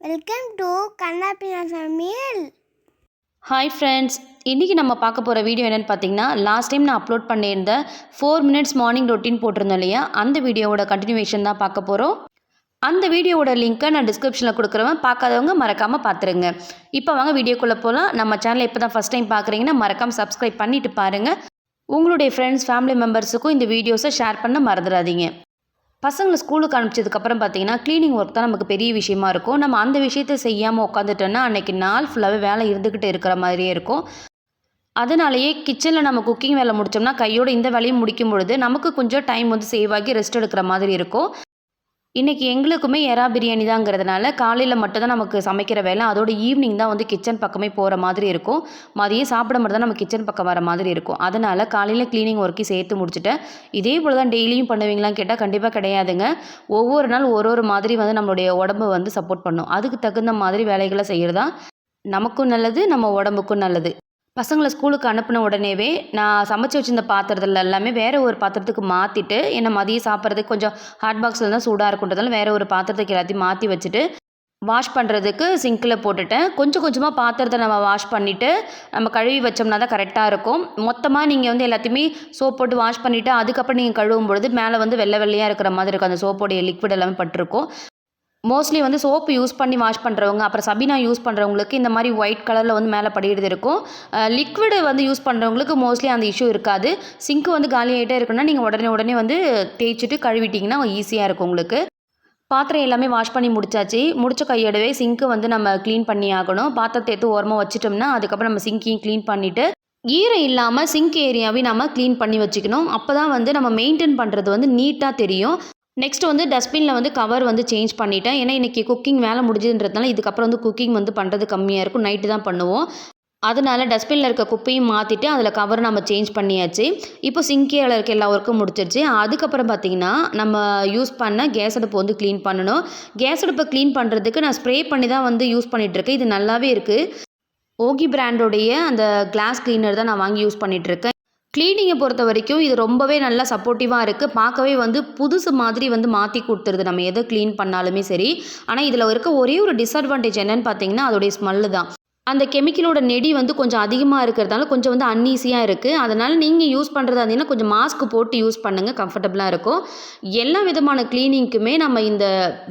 Welcome to கண்ணாப்பினா சமையல் hi friends இன்றைக்கி நம்ம பார்க்க போகிற வீடியோ என்னென்னு பார்த்தீங்கன்னா லாஸ்ட் டைம் நான் அப்லோட் பண்ணியிருந்த ஃபோர் மினிட்ஸ் மார்னிங் ரொட்டீன் போட்டிருந்தோம் இல்லையா? அந்த வீடியோவோட கண்டினியூவேஷன் தான் பார்க்க போகிறோம் அந்த வீடியோவோட லிங்க்கை நான் டிஸ்கிரிப்ஷனில் கொடுக்குறவன் பார்க்காதவங்க மறக்காமல் பார்த்துருங்க. இப்போ வாங்க வீடியோக்குள்ளே போகலாம் நம்ம சேனலை இப்போ தான் ஃபஸ்ட் டைம் பார்க்குறீங்கன்னா மறக்காமல் சப்ஸ்கிரைப் பண்ணிட்டு பாருங்கள் உங்களுடைய ஃப்ரெண்ட்ஸ் ஃபேமிலி மெம்பர்ஸுக்கும் இந்த வீடியோஸை ஷேர் பண்ண மறந்துடாதீங்க. பசங்களை ஸ்கூலுக்கு அனுப்பிச்சதுக்கப்புறம் பார்த்தீங்கன்னா க்ளீனிங் ஒர்க் தான் நமக்கு பெரிய விஷயமா இருக்கும். நம்ம அந்த விஷயத்தை செய்யாமல் உட்காந்துட்டோன்னா அன்றைக்கி நாள் ஃபுல்லாகவே வேலை இருந்துக்கிட்டு இருக்கிற மாதிரியே இருக்கும். அதனாலேயே கிச்சனில் நம்ம குக்கிங் வேலை முடித்தோம்னா கையோட இந்த வேலையும் முடிக்கும் பொழுது நமக்கு கொஞ்சம் டைம் வந்து சேவ் ஆகி ரெஸ்ட் எடுக்கிற மாதிரி இருக்கும். இன்றைக்கி எங்களுக்குமே எறா பிரியாணி தாங்கிறதுனால காலையில் மட்டும்தான் நமக்கு சமைக்கிற வேலை. அதோட ஈவினிங் தான் வந்து கிச்சன் பக்கமே போகிற மாதிரி இருக்கும். மதியம் சாப்பிட மட்டும் தான் நம்ம கிச்சன் பக்கம் வர மாதிரி இருக்கும். அதனால் காலையில் க்ளீனிங் ஒர்க்கையும் சேர்த்து முடிச்சுட்டேன். இதே போல் தான் டெய்லியும் பண்ணுவீங்களான்னு கேட்டால் கண்டிப்பாக கிடையாதுங்க. ஒவ்வொரு நாள் ஒரு ஒரு மாதிரி வந்து நம்மளுடைய உடம்பு வந்து சப்போர்ட் பண்ணும். அதுக்கு தகுந்த மாதிரி வேலைகளை செய்கிறதா நமக்கும் நல்லது நம்ம உடம்புக்கும் நல்லது. பசங்களை ஸ்கூலுக்கு அனுப்பின உடனேவே நான் சமைச்சு வச்சிருந்த பாத்திரத்தில் எல்லாமே வேறு ஒரு பாத்திரத்துக்கு மாற்றிட்டு என்னை மதியம் சாப்பிட்றதுக்கு கொஞ்சம் ஹாட் பாக்ஸில் தான் சூடாக இருக்குன்றதால வேறு ஒரு பாத்திரத்துக்கு எல்லாத்தையும் மாற்றி வச்சுட்டு வாஷ் பண்ணுறதுக்கு சிங்கில் போட்டுட்டேன். கொஞ்சம் கொஞ்சமாக பாத்திரத்தை நம்ம வாஷ் பண்ணிவிட்டு நம்ம கழுவி வச்சோம்னா தான் கரெக்டாக இருக்கும். மொத்தமாக நீங்கள் வந்து எல்லாத்தையுமே சோப் போட்டு வாஷ் பண்ணிவிட்டு அதுக்கப்புறம் நீங்கள் கழுவும் பொழுது மேலே வந்து வெள்ளை வெள்ளையாக இருக்கிற மாதிரி இருக்கும். அந்த சோப்போடைய லிக்விட் எல்லாமே பட்டிருக்கும். மோஸ்ட்லி வந்து சோப்பு யூஸ் பண்ணி வாஷ் பண்ணுறவங்க அப்புறம் சபினா யூஸ் பண்ணுறவங்களுக்கு இந்த மாதிரி ஒயிட் கலரில் வந்து மேலே படிக்கிறது இருக்கும். லிக்விடு வந்து யூஸ் பண்ணுறவங்களுக்கு மோஸ்ட்லி அந்த இஷ்யூ இருக்காது. சிங்க்கு வந்து காலி ஆகிட்டே இருக்குன்னா நீங்கள் உடனே உடனே வந்து தேய்ச்சிட்டு கழுவிட்டிங்கன்னா ஈஸியாக இருக்கும் உங்களுக்கு. பாத்திரம் எல்லாமே வாஷ் பண்ணி முடிச்சாச்சு. முடிச்ச கையோடவே சிங்க்கு வந்து நம்ம க்ளீன் பண்ணி ஆகணும். பாத்திரத்தை எடுத்து ஓரமாக வச்சிட்டோம்னா அதுக்கப்புறம் நம்ம சிங்கையும் க்ளீன் பண்ணிவிட்டு ஈரம் இல்லாமல் சிங்க் ஏரியாவையும் நம்ம க்ளீன் பண்ணி வச்சுக்கணும். அப்போ தான் வந்து நம்ம மெயின்டைன் பண்ணுறது வந்து நீட்டாக தெரியும். நெக்ஸ்ட் வந்து டஸ்ட்பினில் வந்து கவர் வந்து சேஞ்ச் பண்ணிட்டேன். ஏன்னா இன்றைக்கி குக்கிங் வேலை முடிஞ்சதுன்றதுனால இதுக்கப்புறம் வந்து குக்கிங் வந்து பண்ணுறது கம்மியாக இருக்கும். நைட்டு தான் பண்ணுவோம். அதனால் டஸ்ட்பினில் இருக்க குப்பையும் மாற்றிட்டு அதில் கவர் நம்ம சேஞ்ச் பண்ணியாச்சு. இப்போ சிங்கியில் இருக்க எல்லா ஒர்க்கும் முடிச்சிருச்சு. அதுக்கப்புறம் பார்த்திங்கன்னா நம்ம யூஸ் பண்ண கேஸ் அடுப்பு வந்து க்ளீன் பண்ணணும். கேஸ் அடுப்பை க்ளீன் பண்ணுறதுக்கு நான் ஸ்ப்ரே பண்ணி தான் வந்து யூஸ் பண்ணிகிட்ருக்கேன் இது நல்லாவே இருக்குது ஓகி பிராண்டோடைய அந்த கிளாஸ் க்ளீனர் தான் நான் வாங்கி யூஸ் பண்ணிகிட்ருக்கேன் க்ளீனிங்கை பொறுத்த வரைக்கும் இது ரொம்பவே நல்லா சப்போர்ட்டிவாக இருக்குது பார்க்கவே வந்து புதுசு மாதிரி வந்து மாற்றி கொடுத்துருது. நம்ம எதை க்ளீன் பண்ணாலுமே சரி. ஆனால் இதில் இருக்க ஒரே ஒரு டிஸ்அட்வான்டேஜ் என்னென்னு பார்த்தீங்கன்னா அதோடைய ஸ்மெல்லு தான். அந்த கெமிக்கலோட நெடி வந்து கொஞ்சம் அதிகமாக இருக்கிறதால கொஞ்சம் வந்து அன்ஈஸியாக இருக்குது அதனால் நீங்கள் யூஸ் பண்ணுறதா இருந்தீங்கன்னா கொஞ்சம் மாஸ்க் போட்டு யூஸ் பண்ணுங்கள் கம்ஃபர்டபுளாக இருக்கும். எல்லா விதமான க்ளீனிங்க்குமே நம்ம இந்த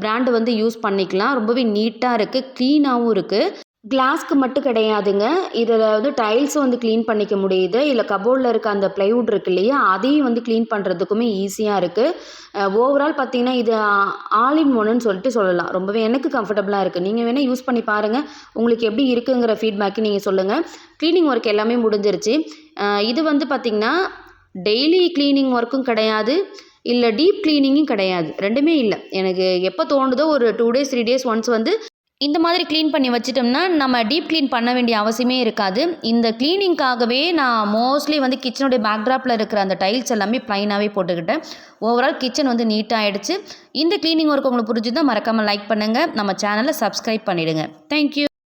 பிராண்டு வந்து யூஸ் பண்ணிக்கலாம். ரொம்பவே நீட்டாக இருக்குது க்ளீனாகவும் இருக்குது கிளாஸ்க்கு மட்டும் கிடையாதுங்க. இதில் வந்து டைல்ஸும் வந்து க்ளீன் பண்ணிக்க முடியுது. இல்லை கபோர்டில் இருக்க அந்த ப்ளைவுட் இருக்கு இல்லையா அதையும் வந்து க்ளீன் பண்ணுறதுக்குமே ஈஸியாக இருக்குது ஓவரால் பார்த்தீங்கன்னா இது ஆல் இன் ஒன்னு சொல்லிட்டு சொல்லலாம். ரொம்பவே எனக்கு கம்ஃபர்டபுளாக இருக்குது நீங்கள் வேணால் யூஸ் பண்ணி பாருங்கள் உங்களுக்கு எப்படி இருக்குங்கிற ஃபீட்பேக்கு நீங்கள் சொல்லுங்கள் க்ளீனிங் ஒர்க் எல்லாமே முடிஞ்சிருச்சு. இது வந்து பார்த்திங்கன்னா டெய்லி க்ளீனிங் ஒர்க்கும் கிடையாது. இல்லை டீப் க்ளீனிங்கும் கிடையாது. ரெண்டுமே இல்லை. எனக்கு எப்போ தோணுதோ ஒரு two days three days once வந்து இந்த மாதிரி க்ளீன் பண்ணி வச்சிட்டோம்னா நம்ம டீப் க்ளீன் பண்ண வேண்டிய அவசியமே இருக்காது. இந்த க்ளீனிங்காகவே நான் மோஸ்ட்லி வந்து கிச்சனுடைய பேக்ட்ராப்பில் இருக்கிற அந்த டைல்ஸ் எல்லாமே ப்ளைனாகவே போட்டுக்கிட்டேன். ஓவரால் கிச்சன் வந்து நீட்டாக ஆகிடுச்சு இந்த க்ளீனிங் ஒர்க் உங்களுக்கு புரிஞ்சுதான் மறக்காமல் லைக் பண்ணுங்கள் நம்ம சேனலை சப்ஸ்கிரைப் பண்ணிவிடுங்க தேங்க்யூ